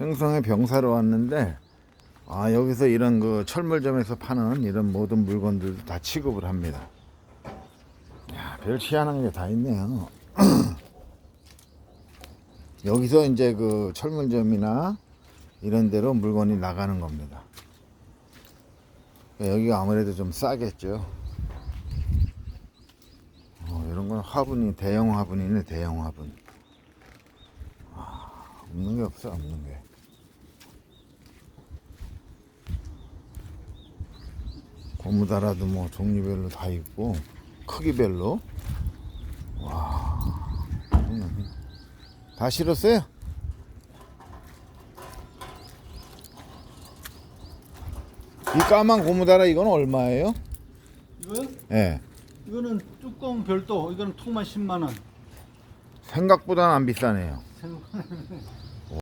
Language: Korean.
행성에 병사로 왔는데 아 여기서 이런 그 철물점에서 파는 이런 모든 물건들도 다 취급을 합니다. 야, 별 희한한 게 다 있네요. 여기서 이제 그 철물점이나 이런 데로 물건이 나가는 겁니다. 여기가 아무래도 좀 싸겠죠. 어, 이런 건 화분이 대형 화분이네 대형 화분. 아, 없는 게 없어 없는 게. 고무다라도 뭐 종류별로 다 있고 크기별로. 와. 음. 다 실었어요? 이 까만 고무다라 이건 얼마예요? 이거요? 예. 이거는 뚜껑 별도. 이거는 통만 10만 원. 생각보다는 안 비싸네요. 생각-